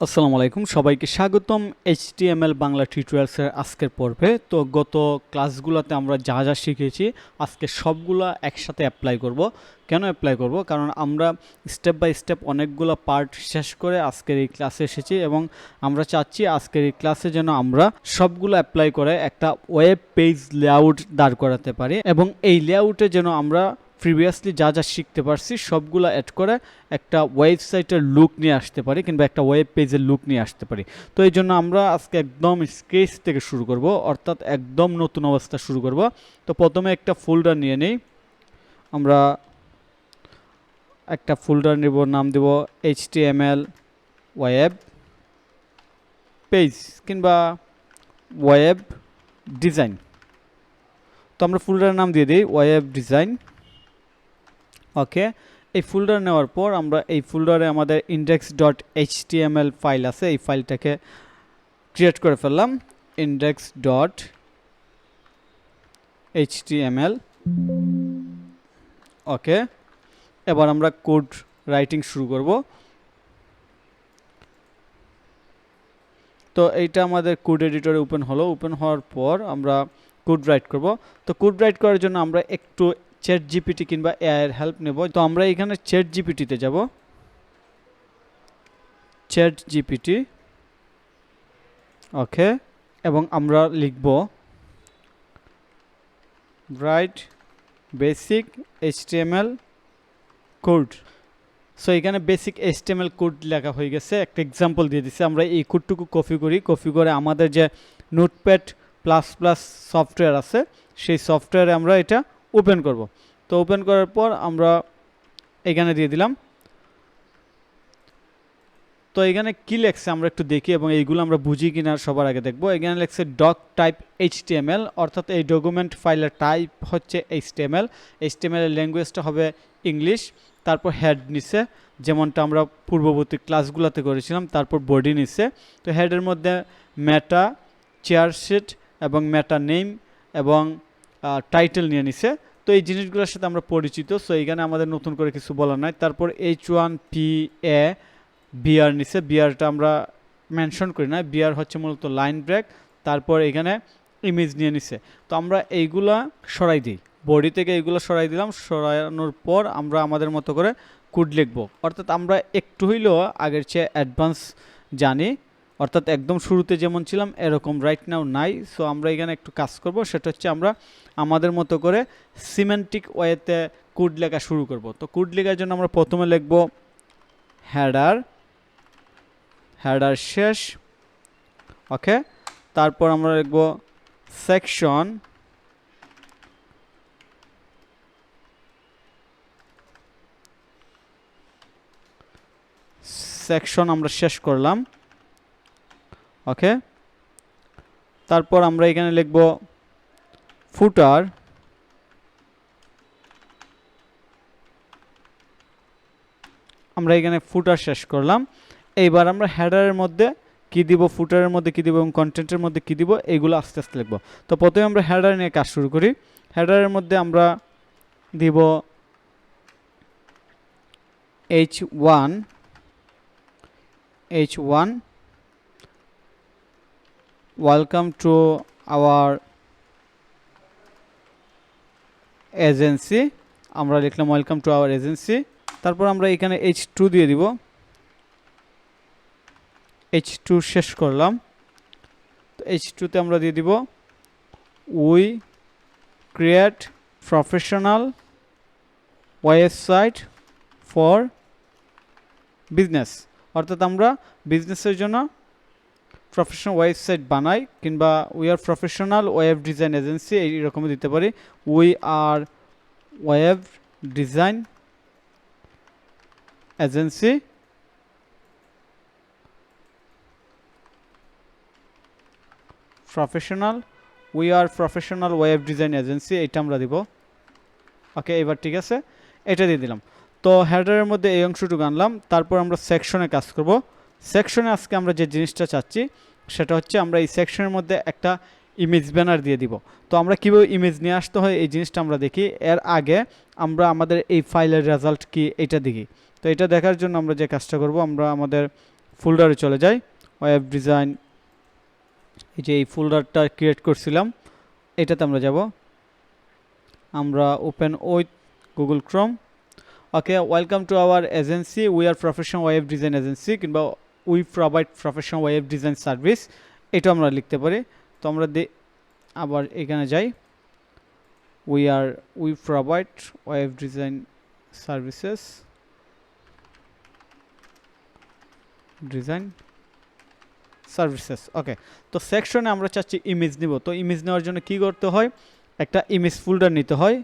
আসসালামু আলাইকুম। সবাইকে স্বাগতম এইচ এইচটিএমএল বাংলা টিউটোরিয়ালসের আজকের পর্বে। তো গত ক্লাসগুলোতে আমরা যা যা শিখেছি, আজকে সবগুলা একসাথে অ্যাপ্লাই করব। কেন অ্যাপ্লাই করব? কারণ আমরা স্টেপ বাই স্টেপ অনেকগুলো পার্ট শেষ করে আজকের এই ক্লাসে এসেছি এবং আমরা চাচ্ছি আজকের এই ক্লাসে যেন আমরা সবগুলো অ্যাপ্লাই করে একটা ওয়েব পেজ লেআউট দাঁড় করাতে পারি এবং এই লেআউটে যেন আমরা প্রিভিয়াসলি যা যা শিখতে পারছি, সবগুলো অ্যাড করে একটা ওয়েবসাইটের লুক নিয়ে আসতে পারি কিংবা একটা ওয়েব পেজের লুক নিয়ে আসতে পারি। তো এই জন্য আমরা আজকে একদম স্কেচ থেকে শুরু করব, অর্থাৎ একদম নতুন অবস্থা শুরু করব। তো প্রথমে একটা ফোল্ডার নিয়ে নেই। আমরা একটা ফোল্ডার নেব, নাম দেব H T M L web page কিংবা ওয়েব ডিজাইন তো আমরা ফোল্ডারের নাম দিয়ে দিই ওয়েব ডিজাইন ওকে এই ফোল্ডার নেওয়ার পর আমরা এই ফোল্ডারে আমাদের ইন্ডেক্স ডট এইচটিএমএল ফাইল আছে, এই ফাইলটাকে ক্রিয়েট করে ফেললাম। ইন্ডেক্স ডট এইচটিএমএল ওকে এবার আমরা কোড রাইটিং শুরু করব। তো এইটা আমাদের কোড এডিটরে ওপেন হলো। ওপেন হওয়ার পর আমরা কোড রাইট করব। তো কোড রাইট করার জন্য আমরা একটু চ্যাট জিপিটি কিংবা এআইয়ের হেল্প নেব। তো আমরা এখানে চ্যাট জিপিটিতে যাব। চ্যাট জিপিটি ওকে, এবং আমরা লিখব right basic HTML code so এখানে বেসিক এইচটিএমএল কোড লেখা হয়ে গেছে। একটা এক্সাম্পল দিয়ে দিচ্ছি আমরা এই কোডটুকু কপি করি। কপি করে আমাদের যে নোটপ্যাড প্লাস প্লাস সফটওয়্যার আছে, সেই সফটওয়্যারে আমরা এটা ওপেন করব। তো ওপেন করার পর আমরা এখানে দিয়ে দিলাম। তো এখানে কি লেখছে আমরা একটু দেখি এবং এইগুলো আমরা বুঝি কিনা সবার আগে দেখব। এখানে লেখছে ডক টাইপ এইচটিএমএল অর্থাৎ এই ডকুমেন্ট ফাইলের টাইপ হচ্ছে এইচটিএমএল এইচটিএমএল এর ল্যাঙ্গুয়েজটা হবে ইংলিশ তারপর হেড নিছে যেমনটা আমরা পূর্ববর্তী ক্লাসগুলোতে করেছিলাম, তারপর বডি নিছে তো হেডের মধ্যে মেটা চেয়ারশিট এবং মেটা নেম এবং টাইটেল নিয়ে নিছে। তো এই জিনিসগুলোর সাথে আমরা পরিচিত সো এইখানে আমাদের নতুন করে কিছু বলার নাই। তারপর এইচ ওয়ান পি এ বিআর নিছে। বিআরটা আমরা মেনশন করি না। বিআর হচ্ছে মূলত লাইন ব্রেক তারপর এখানে ইমেজ নিয়ে নিছে। তো আমরা এইগুলা সরাই দিই। বডি থেকে এইগুলো সরাই দিলাম। সরানোর পর আমরা আমাদের মতো করে কোড লিখব। অর্থাৎ আমরা একটু হইলেও আগের চেয়ে অ্যাডভান্স জানি। অর্থাৎ একদম শুরুতে যেমন ছিলাম, এরকম রাইট নাও নাই। সো আমরা এখানে একটু কাজ করব। সেটা হচ্ছে আমরা আমাদের মতো করে সিমেন্টিক ওয়েতে কোড লেখা শুরু করব। তো কোড লেখার জন্য আমরা প্রথমে লিখব হ্যাডার হ্যাডার শেষ ওকে তারপর আমরা লিখব সেকশন সেকশন আমরা শেষ করলাম। ওকে তারপর আমরা এখানে লিখব ফুটার আমরা এখানে ফুটার শেষ করলাম। এইবার আমরা হেডারের মধ্যে কি দিব, ফুটারের মধ্যে কি দিব এবং কন্টেন্টের মধ্যে কি দিব এইগুলো আস্তে আস্তে লিখব। তো প্রথমে আমরা হেডার নিয়ে কাজ শুরু করি। হেডারের মধ্যে আমরা দিব H one H one welcome to our agency আমরা লিখলাম ওয়েলকাম টু আওয়ার এজেন্সি তারপর আমরা এখানে এইচ টু দিয়ে দিব। এইচ টু শেষ করলাম। তো এইচ টুতে আমরা দিয়ে দিব। We create professional website for business অর্থাৎ আমরা বিজনেসের জন্য প্রফেশনাল ওয়েবসাইট বানাই কিংবা we are professional web design agency এইরকম দিতে পারি। We are web design agency professional we are professional web design agency এটা আমরা দিব। ওকে এবার ঠিক আছে, এটা দিয়ে দিলাম। তো হেডারের মধ্যে এই অংশটুকু আনলাম, তারপর আমরা সেকশনে কাজ করব। সেকশনে আজকে আমরা যে জিনিসটা চাচ্ছি, সেটা হচ্ছে আমরা এই সেকশনের মধ্যে একটা ইমেজ ব্যানার দিয়ে দিব। তো আমরা কীভাবে ইমেজ নিয়ে আসতে হয়, এই জিনিসটা আমরা দেখি। এর আগে আমরা আমাদের এই ফাইলের রেজাল্ট কি এটা দেখি। তো এটা দেখার জন্য আমরা যে কাজটা করব, আমরা আমাদের ফোল্ডারে চলে যাই। ওয়েব ডিজাইন এই যে এই ফোল্ডারটা ক্রিয়েট করছিলাম, এটাতে আমরা যাব। আমরা open with Google Chrome okay welcome to our agency we are professional web design agency কিংবা we provide professional web design service এটা আমরা লিখতে পারি। তো আমরা আবার এখানে যাই। We are we provide web design services design services okay তো সেকশনে আমরা চাচ্ছি ইমেজ নিব। তো ইমেজ নেওয়ার জন্য কি করতে হয়? একটা ইমেজ ফোল্ডার নিতে হয়।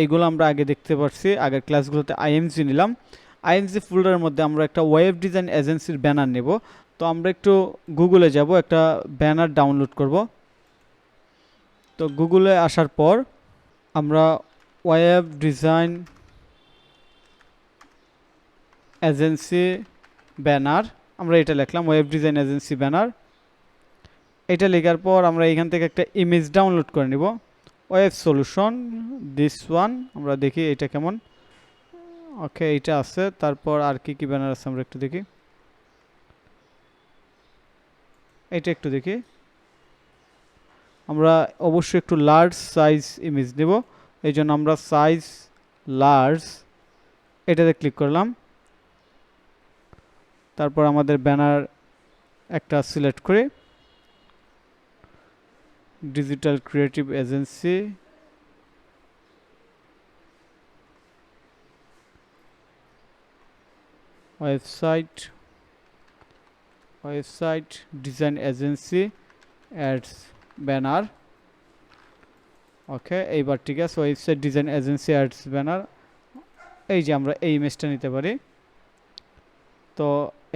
এইগুলো আমরা আগে দেখতে পাচ্ছি আগের ক্লাসগুলোতে আইএমজি নিলাম। আইএমজি ফোল্ডারের মধ্যে আমরা একটা ওয়েব ডিজাইন এজেন্সির ব্যানার নেব। তো আমরা একটু গুগলে যাব, একটা ব্যানার ডাউনলোড করব। তো গুগলে আসার পর আমরা ওয়েব ডিজাইন এজেন্সি ব্যানার আমরা এটা লিখলাম ওয়েব ডিজাইন এজেন্সি ব্যানার এটা লেখার পর আমরা এখান থেকে একটা ইমেজ ডাউনলোড করে নিব। ওয়েব সলিউশন দিস ওয়ান আমরা দেখি এটা কেমন। ওকে এইটা আছে। তারপর আর কি কি ব্যানার আছে আমরা একটু দেখি। এটা একটু দেখি। আমরা অবশ্যই একটু লার্জ সাইজ ইমেজ নেব এই জন্য আমরা সাইজ লার্জ এটাতে ক্লিক করলাম। তারপর আমাদের ব্যানার একটা সিলেক্ট করে। Digital creative agency website website design agency ads banner okay এইবার ঠিক আছে website design agency ads banner এই যে আমরা এই ইমেজটা নিতে পারি। তো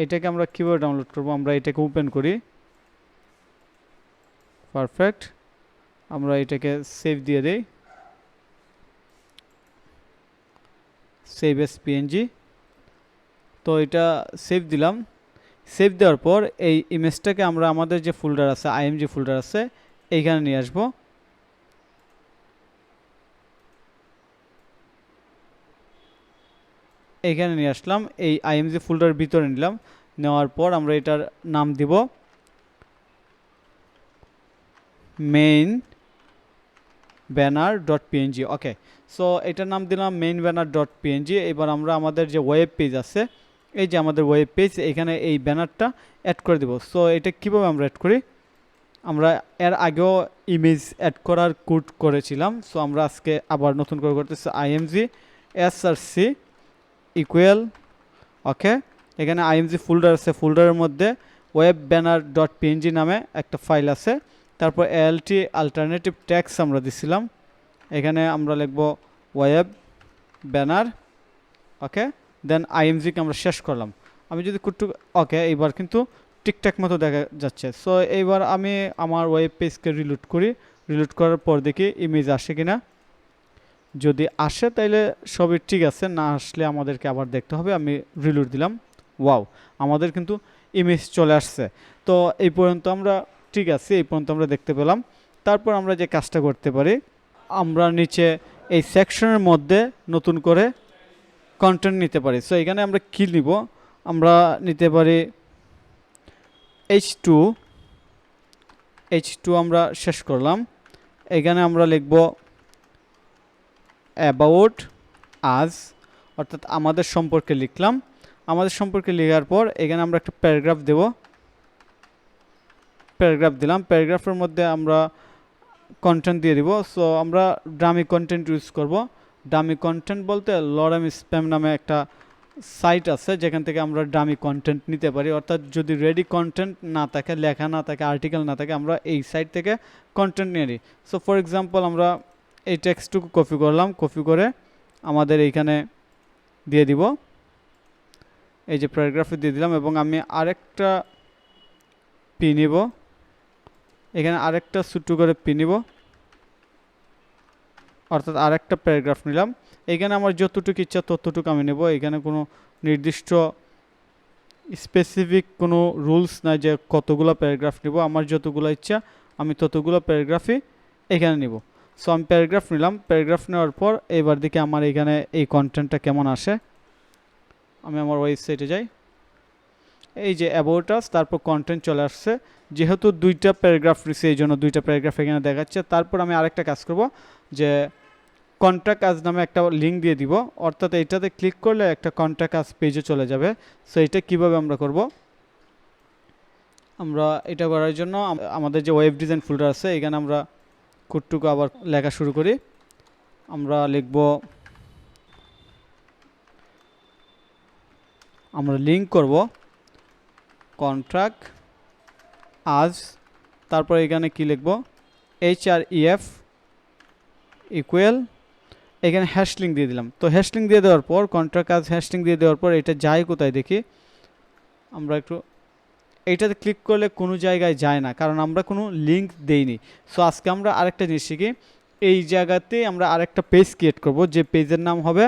এটাকে আমরা কীভাবে ডাউনলোড করব? আমরা এটাকে ওপেন করি। পারফেক্ট আমরা এটাকে সেভ দিয়ে দেই। সেভ এস পিএনজি তো এটা সেভ দিলাম। সেভ দেওয়ার পর এই ইমেজটাকে আমরা আমাদের যে ফোল্ডার আছে আইএমজি ফোল্ডার আছে, এইখানে নিয়ে আসব। এইখানে নিয়ে আসলাম, এই আইএমজি ফোল্ডার ভিতরে নিলাম। নেওয়ার পর আমরা এটার নাম দিব। Main banner dot PNG okay so এটার নাম দিলাম মেইন ব্যানার ডট পিএনজি এবার আমরা আমাদের যে ওয়েব পেজ আছে এই যে আমাদের ওয়েব পেজ এখানে এই ব্যানারটা অ্যাড করে দেব। সো এটা কীভাবে আমরা অ্যাড করি? আমরা এর আগেও ইমেজ অ্যাড করার কোড করেছিলাম। সো আমরা আজকে আবার নতুন করে করতেছি IMG S R C equal okay এখানে আইএমজি ফোল্ডার আছে। ফোল্ডারের মধ্যে ওয়েব ব্যানার ডট পিএনজি নামে একটা ফাইল আছে। তারপর এলটি আলটারনেটিভ ট্যাক্স আমরা দিছিলাম। এখানে আমরা লিখব ওয়েব ব্যানার ওকে দেন আইএমজিকে আমরা শেষ করলাম। আমি যদি কুটু ওকে এইবার কিন্তু ঠিকঠাক মতো দেখা যাচ্ছে। সো এইবার আমি আমার ওয়েব পেজকে রিলোড করি। রিলোড করার পর দেখি ইমেজ আসে কিনা। যদি আসে তাইলে সবই ঠিক আছে, না আসলে আমাদেরকে আবার দেখতে হবে। আমি রিলোড দিলাম। ওয়াও আমাদের কিন্তু ইমেজ চলে আসছে। তো এই পর্যন্ত আমরা ঠিক আছে, এই পর্যন্ত আমরা দেখতে পেলাম। তারপর আমরা যে কাজটা করতে পারি, আমরা নিচে এই সেকশনের মধ্যে নতুন করে কন্টেন্ট নিতে পারি। সো এখানে আমরা কি নিব? আমরা নিতে পারি এইচ টু এইচ টু আমরা শেষ করলাম। এখানে আমরা লিখব অ্যাবাউট আজ অর্থাৎ আমাদের সম্পর্কে লিখলাম। আমাদের সম্পর্কে লেখার পর এখানে আমরা একটা প্যারাগ্রাফ দেব। প্যারাগ্রাফ দিলাম। প্যারাগ্রাফের মধ্যে আমরা কন্টেন্ট দিয়ে দিব। সো আমরা ড্রামি কন্টেন্ট ইউজ করব। ডামি কন্টেন্ট বলতে লরাম স্প্যাম নামে একটা সাইট আছে, যেখান থেকে আমরা ডামি কন্টেন্ট নিতে পারি। অর্থাৎ যদি রেডি কন্টেন্ট না থাকে, লেখা না থাকে আর্টিকেল না থাকে, আমরা এই সাইট থেকে কন্টেন্ট নিয়ে নিই। সো ফর এক্সাম্পল আমরা এই টেক্সটুকু কপি করলাম। কপি করে আমাদের এইখানে দিয়ে দিব। এই যে প্যারাগ্রাফে দিয়ে দিলাম এবং আমি আরেকটা পি নিব। এখানে আরেকটা ছোট্ট করে পি নিব। অর্থাৎ আরেকটা প্যারাগ্রাফ নিলাম। এখানে আমার যতটুকু ইচ্ছা ততটুকু আমি নেব। এখানে কোনো নির্দিষ্ট স্পেসিফিক কোনো রুলস নাই যে কতগুলো প্যারাগ্রাফ নেব। আমার যতগুলো ইচ্ছা আমি ততগুলো প্যারাগ্রাফই এখানে নিব। সো আমি প্যারাগ্রাফ নিলাম। প্যারাগ্রাফ নেওয়ার পর এবার দিকে আমার এখানে এই কন্টেন্টটা কেমন আসে। আমি আমার ওয়েবসাইটে যাই। এই যে অ্যাবোটাস তারপর কন্টেন্ট চলে আসছে। যেহেতু দুইটা প্যারাগ্রাফ রয়েছে, এই জন্য দুইটা প্যারাগ্রাফ এখানে দেখাচ্ছে। তারপর আমি আরেকটা কাজ করব যে কন্ট্যাক্ট আজ নামে একটা লিঙ্ক দিয়ে দিব। অর্থাৎ এইটাতে ক্লিক করলে একটা কন্ট্যাক্ট আজ পেজে চলে যাবে। সো এটা কীভাবে আমরা করব? আমরা এটা করার জন্য আমাদের যে ওয়েব ডিজাইন ফোল্ডার আছে, এখানে আমরা কুটটুকু আবার লেখা শুরু করি। আমরা লিখব, আমরা লিঙ্ক করব কন্ট্রাক্ট আজ তারপর এখানে কি লিখব? H R E F equal এখানে হ্যাশ লিঙ্ক দিয়ে দিলাম। তো হ্যাশ লিঙ্ক দিয়ে দেওয়ার পর কন্ট্রাক্ট কাজ হ্যাশ লিঙ্ক দিয়ে দেওয়ার পর, এটা যায় কোথায় দেখি? আমরা একটু এইটাতে ক্লিক করলে কোনো জায়গায় যায় না, কারণ আমরা কোনো লিঙ্ক দেইনি। সো আজকে আমরা আরেকটা জিনিস শিখি। এই জায়গাতে আমরা আরেকটা পেজ ক্রিয়েট করব, যে পেজের নাম হবে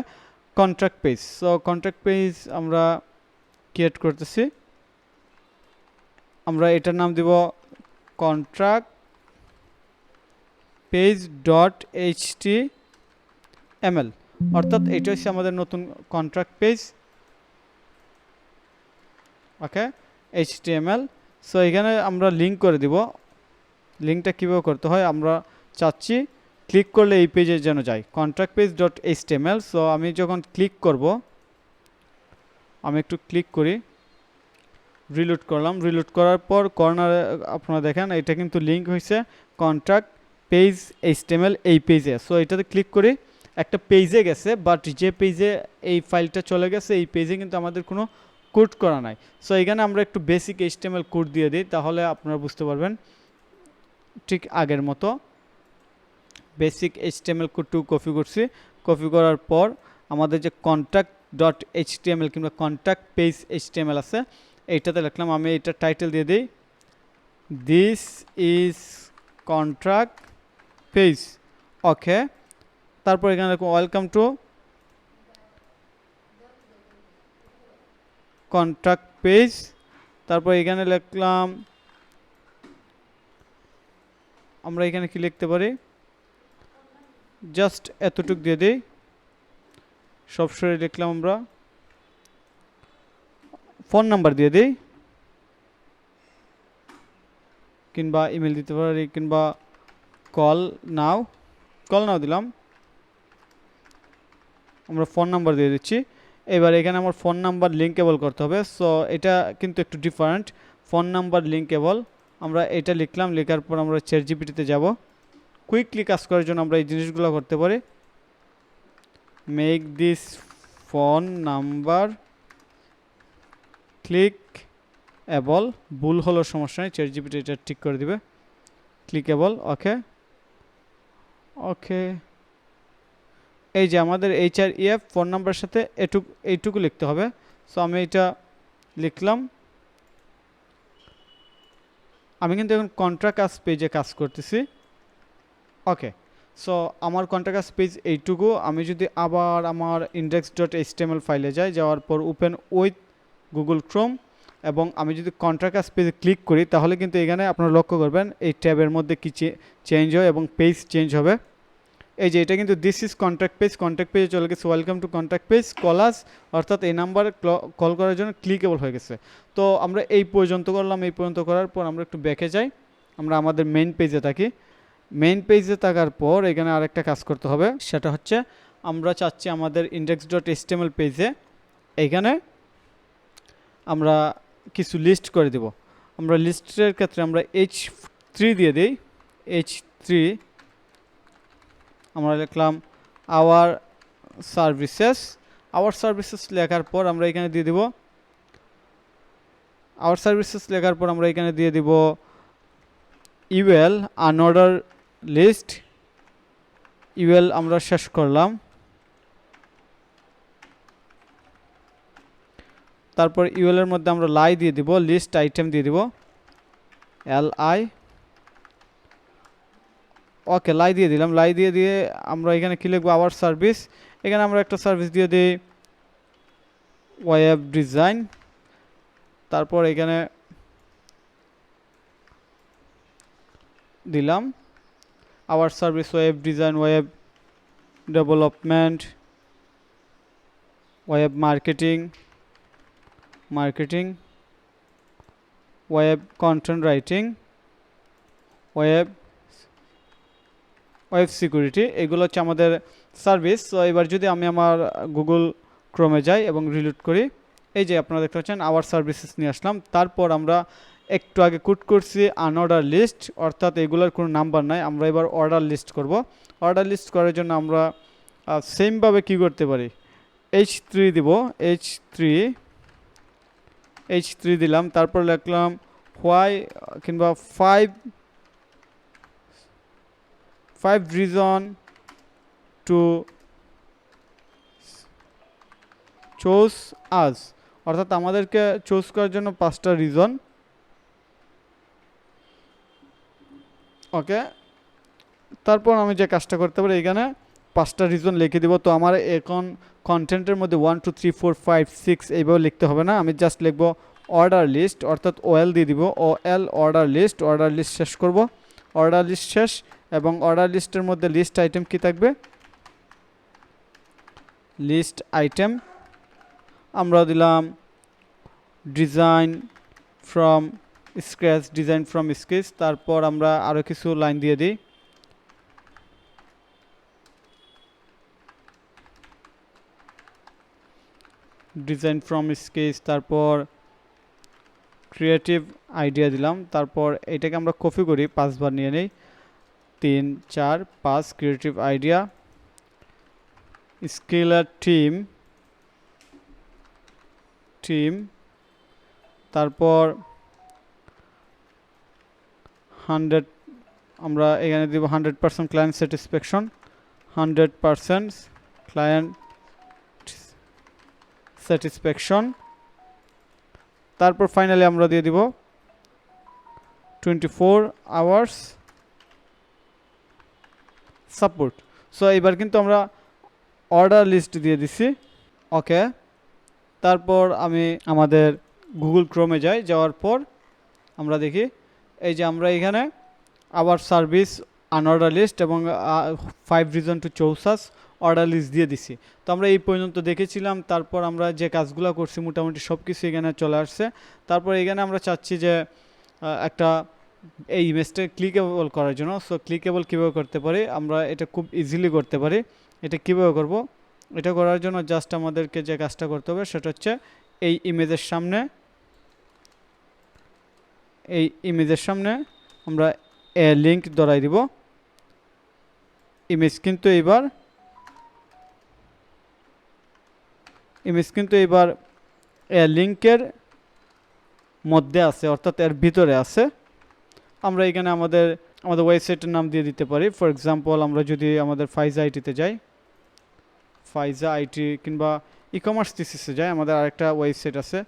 contact page so contact page আমরা ক্রিয়েট করতেছি। আমরা এটার নাম দিব contact page dot HT ML অর্থাৎ এটা হচ্ছে আমাদের নতুন contact page okay HTML so এখানে আমরা লিঙ্ক করে দিব। লিঙ্কটা কীভাবে করতে হয় আমরা চাচ্ছি ক্লিক করলে এই পেজে যেন যায়। Contact page dot HTML so আমি যখন ক্লিক করব, আমি একটু ক্লিক করি। রিলোড করলাম। রিলোড করার পর কর্নারে আপনারা দেখেন, এটা কিন্তু লিঙ্ক হয়েছে। কন্ট্রাক্ট পেজ এইচটিএমএল এই পেজে সো এটাতে ক্লিক করি। একটা পেজে গেছে বাট যে পেজে এই ফাইলটা চলে গেছে, এই পেজে কিন্তু আমাদের কোনো কোড করা নাই। সো এখানে আমরা একটু বেসিক এইচটিএমএল কোড দিয়ে দিই, তাহলে আপনারা বুঝতে পারবেন ঠিক আগের মতো। বেসিক এইচটিএমএল কোডটু কপি করছি। কপি করার পর আমাদের যে কন্ট্যাক্ট ডট এইচটিএমএল কিংবা কন্ট্যাক্ট পেজ এইচটিএমএল আছে, এইটাতে লিখলাম, আমি এটা টাইটেল দিয়ে দিই। This is contact page okay তারপর এখানে ওয়েলকাম টু কন্ট্রাক্ট পেজ তারপর এখানে লিখলাম, আমরা এখানে কি লিখতে পারি? জাস্ট এতটুক দিয়ে দিই। সবসময় লিখলাম আমরা। ফোন নাম্বার দিয়ে দিই। কিংবা ইমেল দিতে পারি, কিংবা কল নাও কল নাও দিলাম। আমরা ফোন নাম্বার দিয়ে দিচ্ছি। এবার এখানে আমার ফোন নাম্বার লিঙ্কেবল করতে হবে। সো এটা কিন্তু একটু ডিফারেন্ট ফোন নাম্বার লিঙ্কেবল আমরা এটা লিখলাম, লেখার পর আমরা চেয়ার জিপিটিতে যাব। কুইকলি কাজ করার জন্য আমরা এই জিনিসগুলো করতে পারি। Make this phone number clickable ভুল হলো, সমস্যা নেই। চেয়ার জিপিটি এটা ঠিক করে দিবে। ক্লিক ক্লিকেবল ওকে ওকে এই যে আমাদের এইচ আর ইএফ ফোন নাম্বারের সাথে এটুকু, এইটুকু লিখতে হবে। সো আমি এটা লিখলাম। আমি কিন্তু এখন কন্ট্রাক্ট কাজ পেজে কাজ করতেছি। ওকে সো আমার কন্ট্রাক্ট কাজ পেজ এইটুকু। আমি যদি আবার আমার ইন্ডেক্স ডট এইচটিএমএল ফাইলে যাই, যাওয়ার পর ওপেন উইথ গুগল ক্রোম এবং আমি যদি কন্ট্রাক্ট কাজ পেজে ক্লিক করি, তাহলে কিন্তু এখানে আপনারা লক্ষ্য করবেন, এই ট্যাবের মধ্যে কি চেঞ্জ হয় এবং পেজ চেঞ্জ হবে। এই যে, এটা কিন্তু this is contact page contact পেজে চলে গেছে। Welcome to contact page call us অর্থাৎ এই নাম্বারে কল করার জন্য ক্লিকেবল হয়ে গেছে। তো আমরা এই পর্যন্ত করলাম, এই পর্যন্ত করার পর আমরা একটু ব্যাকে যাই। আমরা আমাদের মেইন পেজে থাকি। মেইন পেজে থাকার পর এখানে আরেকটা কাজ করতে হবে। সেটা হচ্ছে, আমরা চাচ্ছি আমাদের ইন্ডেক্স ডট এসটিএমএল পেজে এখানে আমরা কিছু লিস্ট করে দেব। আমরা লিস্টের ক্ষেত্রে আমরা এইচ থ্রি দিয়ে দিই। এইচ থ্রি আমরা লিখলাম আওয়ার সার্ভিসেস আওয়ার সার্ভিসেস লেখার পর আমরা এখানে দিয়ে দিব আওয়ার সার্ভিসেস লেখার পর আমরা এখানে দিয়ে দিব ইউএল আনঅর্ডার লিস্ট ইউএল আমরা শেষ করলাম। তারপর ইউএলের মধ্যে আমরা লাই দিয়ে দিব লিস্ট আইটেম দিয়ে দিব এল আই ওকে, লাই দিয়ে দিলাম। লাই দিয়ে দিয়ে আমরা এখানে কি লিখব? আওয়ার সার্ভিস এখানে আমরা একটা সার্ভিস দিয়ে দিই। ওয়েব ডিজাইন তারপর এখানে দিলাম। Our service web design web development web marketing marketing web content writing web web security, এগুলো হচ্ছে আমাদের সার্ভিস। তো এবার যদি আমি আমার গুগল ক্রোমে যাই এবং রিলুট করি, এই যে আপনারা দেখতে পাচ্ছেন, আওয়ার সার্ভিসেস নিয়ে আসলাম। তারপর আমরা একটু আগে কুট করছি আনঅর্ডার লিস্ট অর্থাৎ এগুলোর কোনো নাম্বার নাই। আমরা এবার অর্ডার লিস্ট করব। অর্ডার লিস্ট করার জন্য আমরা সেমভাবে কি করতে পারি? এইচ থ্রি দিব। এইচ থ্রি এইচ থ্রি দিলাম। তারপর লিখলাম হোয়াই কিংবা five five reason to choose us অর্থাৎ আমাদেরকে চুজ করার জন্য পাঁচটা রিজন ওকে তারপর আমি যে কাজটা করতে পারি এখানে পাঁচটা রিজন লিখে দিব। তো আমার এখন কন্টেন্টের মধ্যে one two three four five six এইভাবে লিখতে হবে না। আমি জাস্ট লিখব অর্ডার লিস্ট অর্থাৎ ওয়েল দিয়ে দিব। O L order list order list শেষ করব। অর্ডার লিস্ট শেষ এবং অর্ডার লিস্টের মধ্যে লিস্ট আইটেম কি থাকবে? লিস্ট আইটেম আমরা দিলাম design from scratch design from sketch তারপর আমরা আরও কিছু লাইন দিয়ে দিই। ডিজাইন ফ্রম স্কেচ তারপর ক্রিয়েটিভ আইডিয়া দিলাম, তারপর এটাকে আমরা কপি করি পাঁচবার নিয়ে নেই। তিন, চার, পাঁচ creative idea scholar team team তারপর হান্ড্রেড আমরা এখানে দিব hundred percent client satisfaction hundred percent client satisfaction তারপর ফাইনালি আমরা দিয়ে দিব twenty four hours support so এবার কিন্তু আমরা অর্ডার লিস্ট দিয়ে দিছি। ওকে তারপর আমি আমাদের গুগল ক্রোমে যাই, যাওয়ার পর আমরা দেখি, এই যে আমরা এখানে আবার সার্ভিস আনঅর্ডার লিস্ট এবং five reason to choose us order list দিয়ে দিছি। তো আমরা এই পর্যন্ত দেখেছিলাম, তারপর আমরা যে কাজগুলো করছি, মোটামুটি সব কিছু এখানে চলে আসছে। তারপর এখানে আমরা চাচ্ছি যে একটা এই ইমেজটা ক্লিকেবল করার জন্য। সো ক্লিকেবল কীভাবে করতে পারি? আমরা এটা খুব ইজিলি করতে পারি। এটা কীভাবে করব? এটা করার জন্য জাস্ট আমাদেরকে যে কাজটা করতে হবে সেটা হচ্ছে এই ইমেজের সামনে, এই ইমেজের সামনে আমরা এ লিঙ্ক ধরাই দিব। ইমেজ কিন্তু এবার ইমেজ কিন্তু এবার এ লিঙ্কের মধ্যে আছে, অর্থাৎ এর ভিতরে আছে। আমরা এখানে আমাদের আমাদের ওয়েবসাইটের নাম দিয়ে দিতে পারি। ফর এক্সাম্পল আমরা যদি আমাদের ফাইজা আইটিতে যাই ফাইজা আইটি কিংবা ই কমার্স থিসিসে যাই, আমাদের আরেকটা ওয়েবসাইট আছে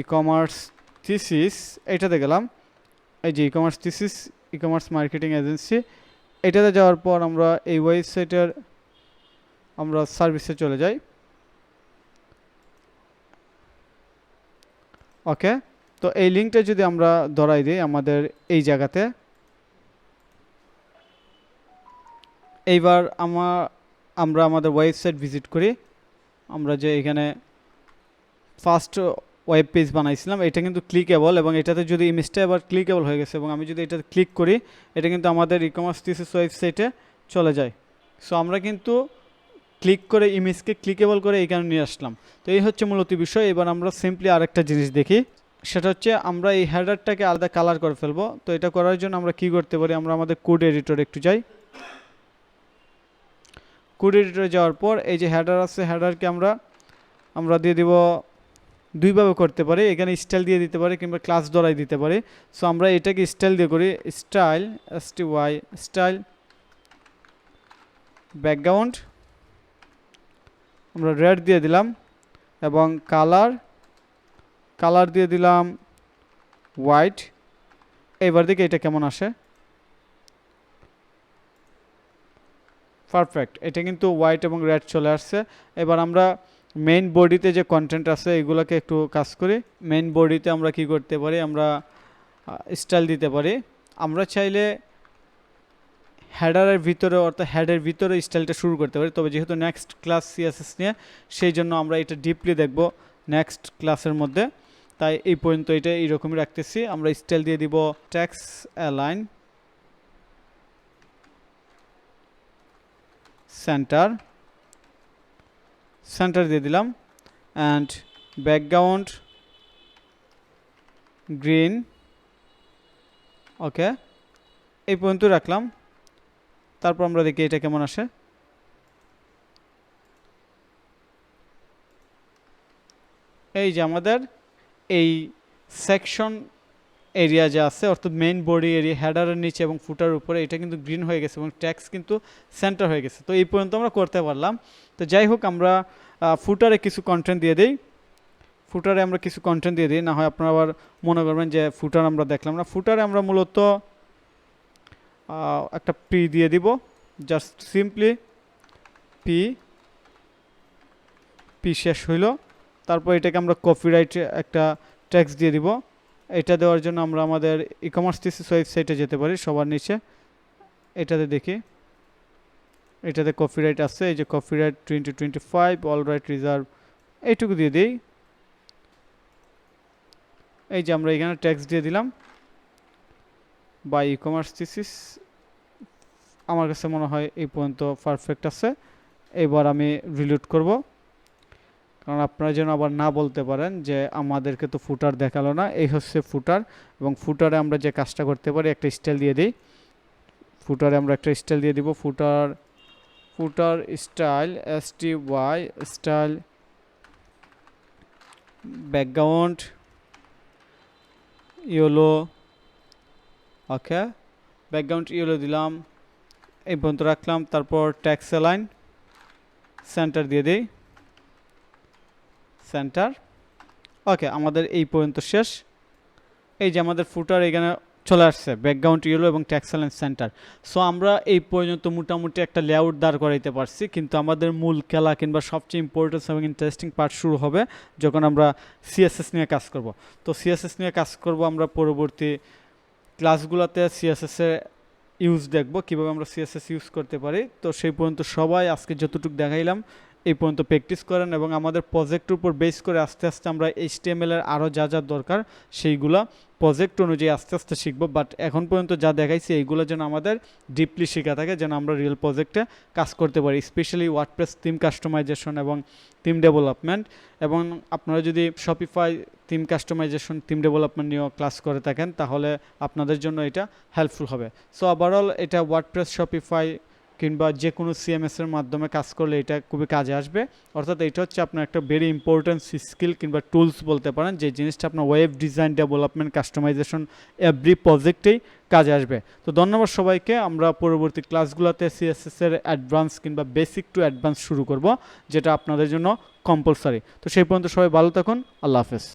ই কমার্স থিসিস এইটাতে গেলাম। এই যে e commerce thesis e commerce marketing agency এটাতে যাওয়ার পর আমরা এই ওয়েবসাইটের আমরা সার্ভিসে চলে যাই। ওকে তো এই লিঙ্কটা যদি আমরা ধরাই দিই আমাদের এই জায়গাতে, এইবার আমার আমরা আমাদের ওয়েবসাইট ভিজিট করি। আমরা যে এখানে ফার্স্ট ওয়েব পেজ বানাইছিলাম, এটা কিন্তু ক্লিকেবল এবং এটাতে যদি ইমেজটা এবার ক্লিকেবল হয়ে গেছে এবং আমি যদি এটাতে ক্লিক করি, এটা কিন্তু আমাদের ই কমার্স থিসিস ওয়েবসাইটে চলে যায়। সো আমরা কিন্তু ক্লিক করে ইমেজকে ক্লিকেবল করে এখানে নিয়ে আসলাম। তো এই হচ্ছে মূলত বিষয়। এবার আমরা সিম্পলি আরেকটা জিনিস দেখি। সেটা হচ্ছে আমরা এই হেডারটাকে আলাদা কালার করে ফেলব। তো এটা করার জন্য আমরা কি করতে পারি? আমরা আমাদের কোড এডিটর একটু যাই। কোড এডিটরে যাওয়ার পর এই যে হেডার আছে হেডারকে আমরা আমরা দিয়ে দিব দুইভাবে করতে পারি। এখানে স্টাইল দিয়ে দিতে পারি কিংবা ক্লাস ধরাই দিতে পারি। সো আমরা এটাকে স্টাইল দিয়ে করি style S T Y style background আমরা রেড দিয়ে দিলাম এবং কালার কালার দিয়ে দিলাম হোয়াইট এবার দেখি এটা কেমন আসে। পারফেক্ট এটা কিন্তু হোয়াইট এবং রেড চলে আসছে। এবার আমরা মেইন বডিতে যে কন্টেন্ট আছে, এগুলোকে একটু কাজ করি। মেইন বডিতে আমরা কি করতে পারি? আমরা স্টাইল দিতে পারি। আমরা চাইলে হেডারের ভিতরে, অর্থাৎ হেডের ভিতরে স্টাইলটা শুরু করতে পারি। তবে যেহেতু নেক্সট ক্লাস সিএসএস নিয়ে, সেই জন্য আমরা এটা ডিপলি দেখব নেক্সট ক্লাসের মধ্যে। তাই এই পর্যন্ত এটা এইরকমই রাখতেছি। আমরা স্টাইল দিয়ে দিব ট্যাক্স অ্যালাইন সেন্টার সেন্টার দিয়ে দিলাম। অ্যান্ড ব্যাকগ্রাউন্ড গ্রিন ওকে এই পর্যন্ত রাখলাম। তারপর আমরা দেখি এটা কেমন আসে। এই যে আমাদের এই সেকশন এরিয়া যা আছে, অর্থাৎ মেইন বডি এরিয়া হেডারের নিচে এবং ফুটার উপরে, এটা কিন্তু গ্রিন হয়ে গেছে এবং ট্যাক্স কিন্তু সেন্টার হয়ে গেছে। তো এই পর্যন্ত আমরা করতে পারলাম। তো যাই হোক, আমরা ফুটারে কিছু কন্টেন্ট দিয়ে দিই। ফুটারে আমরা কিছু কন্টেন্ট দিয়ে দিই, না হয় আপনারা আবার মনে করবেন যে ফুটার আমরা দেখলাম না। ফুটারে আমরা মূলত একটা পি দিয়ে দিব। জাস্ট সিম্পলি পি পি শেষ হইল। তারপর এটাকে আমরা কপিরাইট একটা ট্যাক্স দিয়ে দিব। এটা দেওয়ার জন্য আমরা আমাদের ই কমার্স থিসিস ওয়েবসাইটে যেতে পারি, সবার নিচে। এটাতে দেখি। এটাতে কপিরাইট আছে, এই যে copyright twenty twenty five all right reserve এইটুকু দিয়ে দিই। এই যে আমরা এখানে ট্যাক্স দিয়ে দিলাম। বা ই কমার্স থিসিস আমার কাছে মনে হয় এই পর্যন্ত পারফেক্ট আছে। এবার আমি রিলোড করব। কারণ আপনারা যেন আবার না বলতে পারেন যে আমাদেরকে তো ফুটার দেখাল না, এই হচ্ছে ফুটার এবং ফুটারে আমরা যে কাজটা করতে পারি, একটা স্টাইল দিয়ে দিই। ফুটারে আমরা একটা স্টাইল দিয়ে দিব, footer footer style S T Y style, background, yellow, okay, background yellow দিলাম, এই পর্যন্ত রাখলাম, তারপর ট্যাক্স লাইন, সেন্টার দিয়ে দিই। সেন্টার ওকে আমাদের এই পর্যন্ত শেষ। এই যে আমাদের ফুটার এখানে চলে আসছে ব্যাকগ্রাউন্ড ইয়েলো এবং ট্যাক্সালেন্স সেন্টার সো আমরা এই পর্যন্ত মোটামুটি একটা লেআউট দাঁড় করাইতে পারছি, কিন্তু আমাদের মূল খেলা কিংবা সবচেয়ে ইম্পর্টেন্স এবং ইন্টারেস্টিং পার্ট শুরু হবে যখন আমরা সিএসএস নিয়ে কাজ করব। তো সিএসএস নিয়ে কাজ করব আমরা পরবর্তী ক্লাসগুলোতে সিএসএসের ইউজ দেখব, কীভাবে আমরা সিএসএস ইউজ করতে পারি। তো সেই পর্যন্ত সবাই আজকে যতটুকু দেখাইলাম এই পর্যন্ত প্র্যাকটিস করেন এবং আমাদের প্রজেক্টের উপর বেস করে আস্তে আস্তে আমরা এইচটিএমএল এর আরও যা যা দরকার সেইগুলা প্রজেক্ট অনুযায়ী আস্তে আস্তে শিখব। বাট এখন পর্যন্ত যা দেখাইছি, এইগুলো যেন আমাদের ডিপলি শেখা থাকে, যেন আমরা রিয়েল প্রজেক্টে কাজ করতে পারি স্পেশালি ওয়ার্ডপ্রেস থিম কাস্টমাইজেশন এবং থিম ডেভেলপমেন্ট এবং আপনারা যদি Shopify theme customization theme development নিয়েও ক্লাস করে থাকেন, তাহলে আপনাদের জন্য এটা হেল্পফুল হবে। সো ওভারঅল এটা ওয়ার্ডপ্রেস শপিফাই কিংবা যে কোনো সিএমএস এর মাধ্যমে কাজ করলে এটা খুবই কাজে আসবে। অর্থাৎ এটা হচ্ছে আপনার একটা ভেরি ইম্পর্টেন্ট স্কিল কিংবা টুলস বলতে পারেন, যে জিনিসটা আপনার web design development customization every প্রজেক্টেই কাজে আসবে। তো ধন্যবাদ সবাইকে, আমরা পরবর্তী ক্লাসগুলোতে সিএসএস এর অ্যাডভান্স কিংবা বেসিক টু অ্যাডভান্স শুরু করব, যেটা আপনাদের জন্য কম্পালসারি তো সেই পর্যন্ত সবাই ভালো থাকুন, আল্লাহ হাফেজ।